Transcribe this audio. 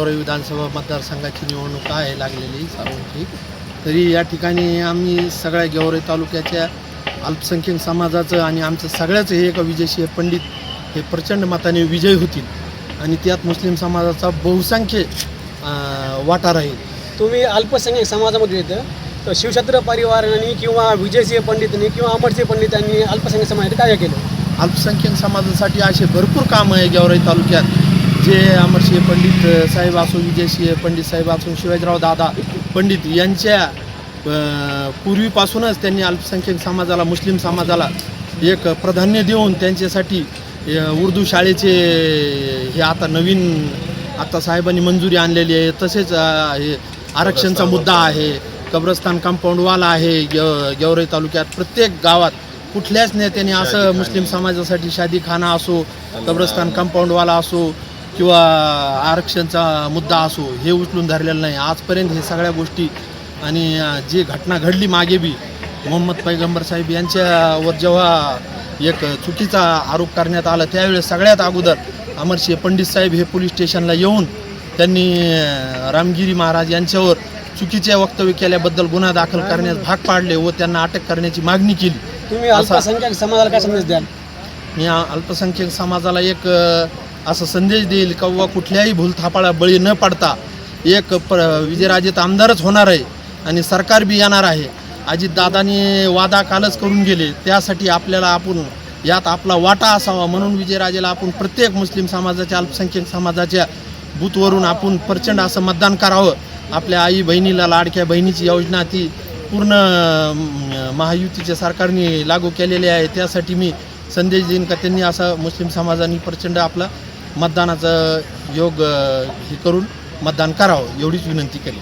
गेवराई विधानसभा मतदारसंघाची निवडणूक आहे लागलेली सार्वत्रिक तरी या ठिकाणी आम्ही सगळ्या गेवराई तालुक्याच्या अल्पसंख्याक समाजाचं आणि आमचं सगळ्याच हे एक विजयसिंह पंडित हे प्रचंड मताने विजय होतील. आणि त्यात मुस्लिम समाजाचा बहुसंख्य वाटा राहील. तुम्ही अल्पसंख्याक समाजामध्ये येतं तर शिवछत्र परिवाराने किंवा विजयसिंह पंडितांनी किंवा अमरसिंह पंडितांनी अल्पसंख्याक समाजात काय केलं? अल्पसंख्याक समाजासाठी असे भरपूर कामं आहे गेवराई तालुक्यात. जे अमरसिंह पंडित साहेब असो विजयसिंह पंडित साहेब असो शिवाजीराव दादा पंडित यांच्या पूर्वीपासूनच त्यांनी अल्पसंख्याक समाजाला मुस्लिम समाजाला एक प्राधान्य देऊन त्यांच्यासाठी उर्दू शाळेचे हे आता नवीन आता साहेबांनी मंजुरी आणलेली आहे. तसेच हे आरक्षणचा मुद्दा आहे कब्रस्तान कंपाऊंडवाला आहे गेव गेवराई तालुक्यात प्रत्येक गावात कुठल्याच नेत्याने असं मुस्लिम समाजासाठी शादीखाना असो कब्रस्तान कंपाऊंडवाला असो किंवा आरक्षणचा मुद्दा असो हे उचलून धरलेलं नाही. आजपर्यंत हे सगळ्या गोष्टी आणि जी घटना घडली मागे बी मोहम्मद पैगंबर साहेब यांच्यावर जेव्हा एक चुकीचा आरोप करण्यात आला त्यावेळेस सगळ्यात अगोदर अमरसिंह पंडित साहेब हे पोलीस स्टेशनला येऊन त्यांनी रामगिरी महाराज यांच्यावर चुकीचे वक्तव्य केल्याबद्दल गुन्हा दाखल करण्यास भाग पाडले व त्यांना अटक करण्याची मागणी केली. तुम्ही असा- अल्पसंख्याक समाजाला काय संदेश द्याल? मी अल्पसंख्याक समाजाला एक असा संदेश देईल किंवा कुठल्याही भूलथापाला बळी न पडता एक प विजयराजेत आमदारच होणार आहे आणि सरकार बी येणार आहे. अजितदादांनी वादा कालच करून गेले. त्यासाठी आपल्याला आपण यात आपला वाटा असावा. म्हणून विजयराजेला आपण प्रत्येक मुस्लिम समाजाच्या अल्पसंख्याक समाजाच्या बूथवरून आपण प्रचंड असं मतदान करावं. आपल्या आई बहिणीला लाडक्या बहिणीची योजना ती पूर्ण महायुतीच्या सरकारने लागू केलेली आहे. त्यासाठी मी संदेश देईन का त्यांनी असं मुस्लिम समाजाने प्रचंड आपला मतदानाचं योग हे करून मतदान करावं एवढीच विनंती केली.